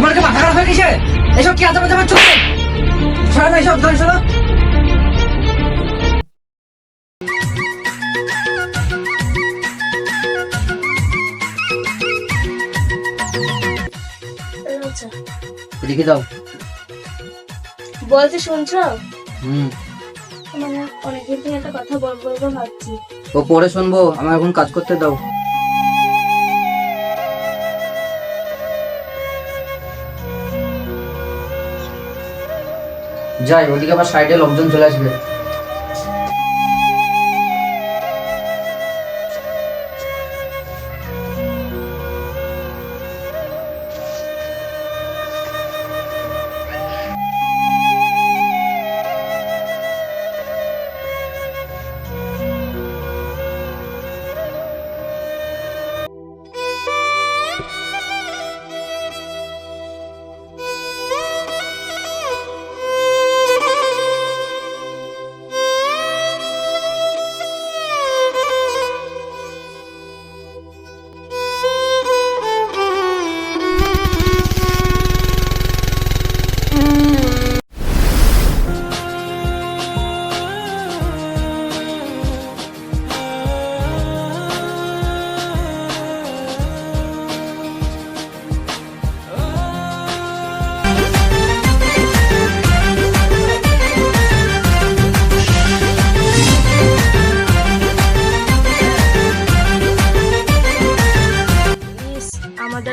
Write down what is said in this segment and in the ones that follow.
তোমার কি মাথা খারাপ হয়ে গেছে? এসব কি আজাবা যাবে চলছে সরা না এসব ধরে সরা লিখে দাও। বলছি শুনছো? হুম। মানে অনেকদিন থেকে একটা কথা বলব ভাবছি। ও পরে শুনব আমার এখন কাজ করতে দাও। যাই ওদিকে আবার সাইডে লোকজন চলে আসবে।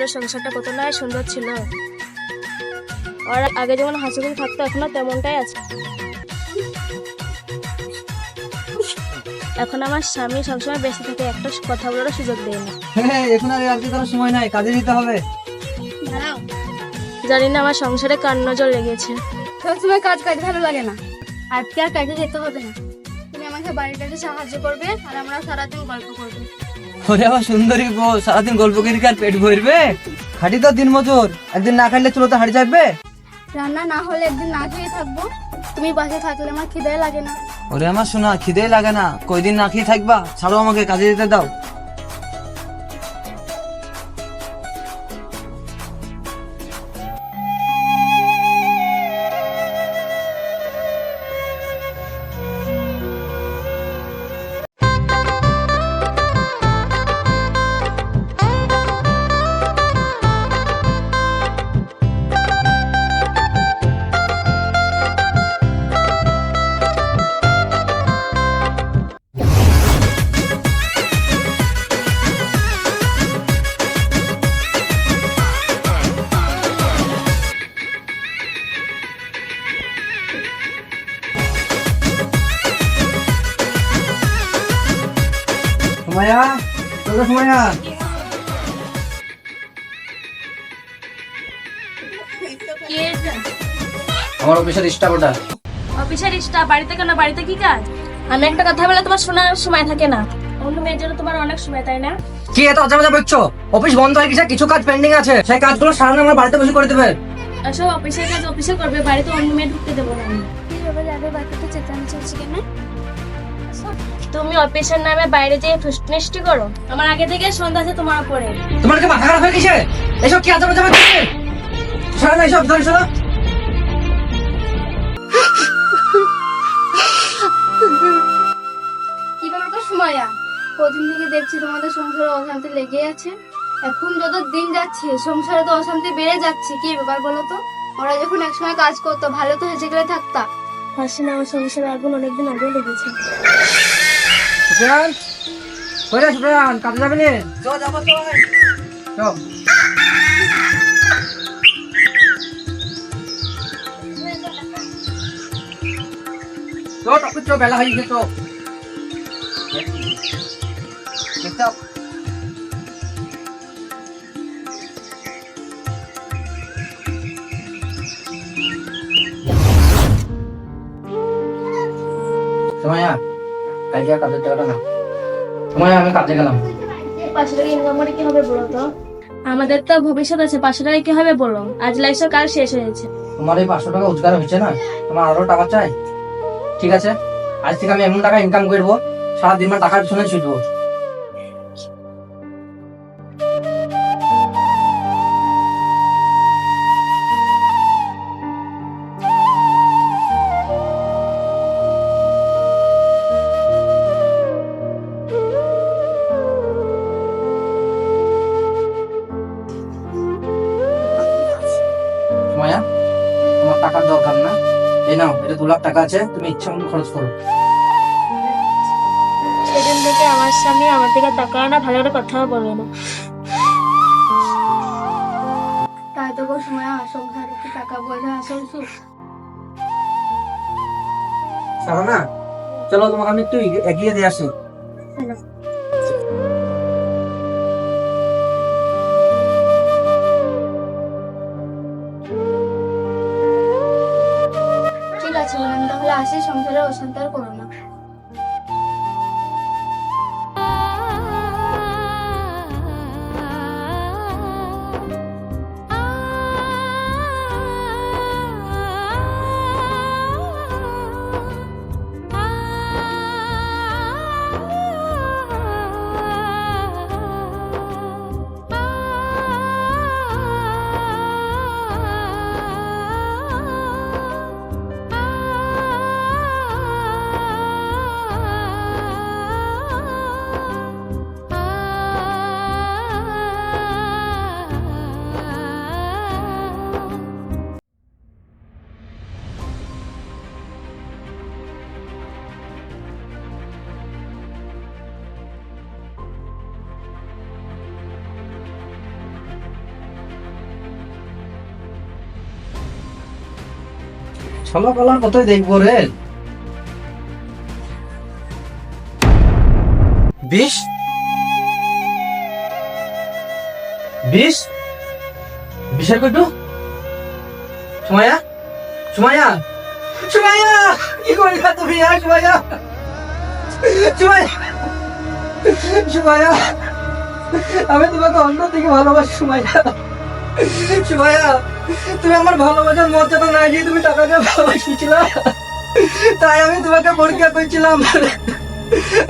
আমাদের সংসারটা কত না সুন্দর ছিল। আর আগে যেমন হাসি খুশি থাকতো এখনও তেমনটাই আছে। এখন আমার স্বামী সবসময় বেঁচে থাকে একটা কথা বলারও সুযোগ দেয় না। হ্যাঁ এখন আর আর কোনো সময় নাই কাজে দিতে হবে। জানি না আমার সংসারে কার নজর লেগেছে। সবসময় কাজ কাজ ভালো লাগে না। আজকে আর কাজে যেতে হবে না। তুমি আমাকে বাড়ির কাজে সাহায্য করবে আর আমরা সারাদিন গল্প করব। ওরে আবার সুন্দরী বউ সারাদিন গল্প করি কার পেট ভরবে? খাটি তো দিন মজুর একদিন না খাইলে চলো তো হাড়ি যাবে রান্না না হলে একদিন না খেয়ে থাকব। তুমি বাসে থাকলে আমার খিদে লাগে না। ওরে আমার শোনা খিদে লাগে না। কয়দিন না খেয়ে থাকবা ছাড়ো আমাকে কাজে যেতে দাও। চলো আমার অফিসের স্টাফ ওটা অফিসের স্টাফ বাড়িতে কেন? বাড়িতে কি কাজ? আমি একটা কথা বলে তোমার শোনার সময় থাকে না। অন্য মেয়ের জন্য তোমার অনেক সময় তাই না? কি এত আজাবাজা বলছো? অফিস বন্ধ হয়ে গেছে কিছু কাজ পেন্ডিং আছে। সেই কাজগুলো সারানো আমার বাড়িতে বসে করে দেবে। এসব অফিসের কাজ অফিসে করবে বাড়িতে অন্য মেয়ে ঢুকতে দেবো না। আমি। যাবে বাড়িতে চেঁচামেচি হচ্ছে কেন? তুমি অফিসের নামে বাইরে যেয়ে ফুসনিষ্টি করো। আমার আগে থেকে সন্ধ্যা আছে তোমার উপরে। তোমার কি মাথা খারাপ হয়ে গেছে? এসব কি আজাবাজা বলছে সরা না এসব ধরে সরা। কি ব্যাপার গো সুমাইয়া? কদিন থেকে দেখছি তোমাদের সংসারে অশান্তি লেগে আছে। এখন যত দিন যাচ্ছে সংসারে তো অশান্তি বেড়ে যাচ্ছে। কি ব্যাপার বলো তো? ওরা যখন একসময় কাজ করতো ভালো তো হেসে গেলে থাকতা। হাসি না আমার সংসারে আগুন অনেকদিন আগে লেগেছে। কই রে কাজে যাবে নি? যাব তারপর চল বেলা হয়ে গেছে চুপচাপ। সময়া কালকে আর কাজের টাকাটা না সময় আমি কাজে গেলাম। পাঁচশো টাকা ইনকাম করে কি হবে বলো তো? আমাদের তো ভবিষ্যৎ আছে পাঁচশো টাকা কি হবে বলো? আজ লাইফের কাল শেষ হয়েছে তোমার এই পাঁচশো টাকা রোজগার হচ্ছে না? তোমার আরও টাকা চাই? ঠিক আছে? আজ থেকে আমি এমন টাকা ইনকাম করব সারাদিন টাকার পিছনে ছুটবো। লাখ টাকা আছে তুমি ইচ্ছা মতো খরচ করো। সেদিন থেকে আমার স্বামী আমার দিকে টাকা না ভালো করে কথাও বলে না। তাই তো সময় সংসারে টাকা বলে আসল না চলো তোমাকে আমি একটু এগিয়ে- এগিয়ে দিয়ে আসি। চলো কলার কতই দেখব রে। বিশ বিশ বিশের কটু? সুমায়া সুমায়া সুমায়া কি করলা তুমি? আর সুমায়া সুমায়া সুমায়া আমি তোমাকে অন্য থেকে ভালোবাসি সুমায়া সুমায়া তুমি আমার ভালোবাসার মর্যাদা না দিয়ে তুমি ভালোবাসিছিল, তাই আমি তোমাকে পরীক্ষা করছিলাম।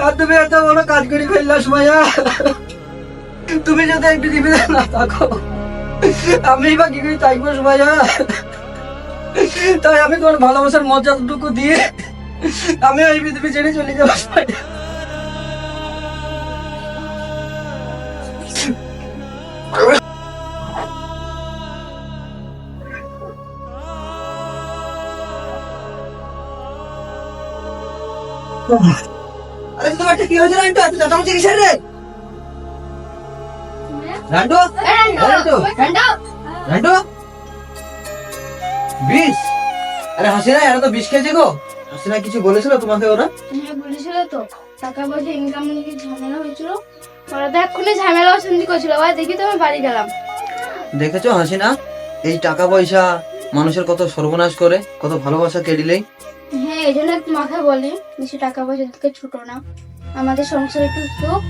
আর তুমি এত বড় কাজ সুমাইয়া তুমি যদি একটু না থাকো, আমি বা কি করে থাকব সুমাইয়া তাই আমি তোমার ভালোবাসার মর্যাদাটুকু দিয়ে আমি ওই পৃথিবী ছেড়ে চলে যাব সুমাইয়া আরে তোমার কি হয়েছে রান্টু এত চাটামাচি কিসের রে? রান্টু রান্টু রান্টু বিষ? আরে হাসিনা এরা তো বিষ খেয়েছে গো। হাসিনা কিছু বলেছিল তোমাকে ওরা? হ্যাঁ বলেছিল তো। টাকা পয়সা ইনকাম নিয়ে ঝামেলা হয়েছিল। ওরা তো এক্ষুনি ঝামেলা অশান্তি করছিল। ওরা দেখি তো আমি বাড়ি গেলাম। দেখেছ হাসিনা? এই টাকা পয়সা মানুষের কত সর্বনাশ করে কত ভালোবাসা কেড়িলেই হ্যাঁ এই জন্য মাথা বলি, বেশি টাকা পয়সা থেকে ছোটো না। আমাদের সংসার একটু সুখ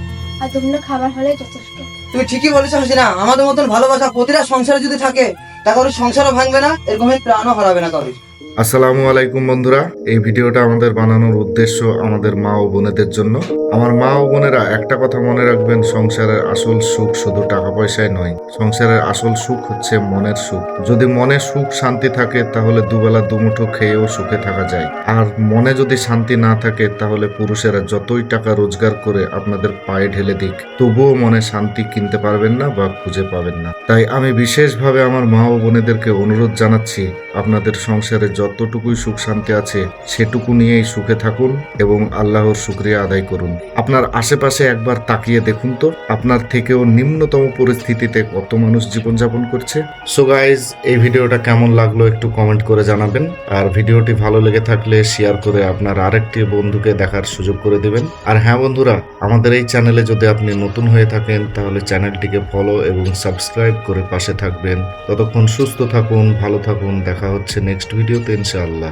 আর তোমরা খাবার হলে যথেষ্ট। তুমি ঠিকই বলেছ, হাসিনা। আমাদের মতন ভালোবাসা প্রতিটা সংসারে যদি থাকে তা কারোর সংসারও ভাঙবে না এরকম প্রাণও হারাবে না কারোর। আসসালামু আলাইকুম বন্ধুরা। এই ভিডিওটা আমাদের বানানোর উদ্দেশ্য আমাদের মা ও বোনেদের জন্য। আমার মা ও বোনেরা একটা কথা মনে রাখবেন, সংসারের আসল সুখ শুধু টাকা পয়সায় নয়। সংসারের আসল সুখ হচ্ছে মনের সুখ। যদি মনে সুখ শান্তি থাকে, তাহলে দুবেলা দুমুঠো খেয়েও সুখে থাকা যায়। আর মনে যদি শান্তি না থাকে, তাহলে পুরুষেরা যতই টাকা রোজগার করে আপনাদের পায়ে ঢেলে দিক, তবুও মনে শান্তি কিনতে পারবেন না বা খুঁজে পাবেন না। তাই আমি বিশেষভাবে আমার মা ও বোনেদেরকে অনুরোধ জানাচ্ছি আপনাদের সংসারে যতটুকুই সুখ শান্তি আছে, সেটুকু নিয়েই সুখে থাকুন এবং আল্লাহর শুক্রিয়া আদায় করুন। আপনার আশেপাশে একবার তাকিয়ে দেখুন তো, আপনার থেকেও নিম্নতম পরিস্থিতিতে কত মানুষ জীবনযাপন করছে। সো গাইজ এই ভিডিওটা কেমন লাগল একটু কমেন্ট করে জানাবেন। আর ভিডিওটি ভালো লেগে থাকলে শেয়ার করে আপনার আরেকটি বন্ধুকে দেখার সুযোগ করে দেবেন। আর হ্যাঁ বন্ধুরা, আমাদের এই চ্যানেলে যদি আপনি নতুন হয়ে থাকেন, তাহলে চ্যানেলটিকে ফলো এবং সাবস্ক্রাইব করে পাশে থাকবেন। ততক্ষণ সুস্থ থাকুন, ভালো থাকুন দেখা হচ্ছে নেক্সট ভিডিওতে ইনশাআল্লাহ।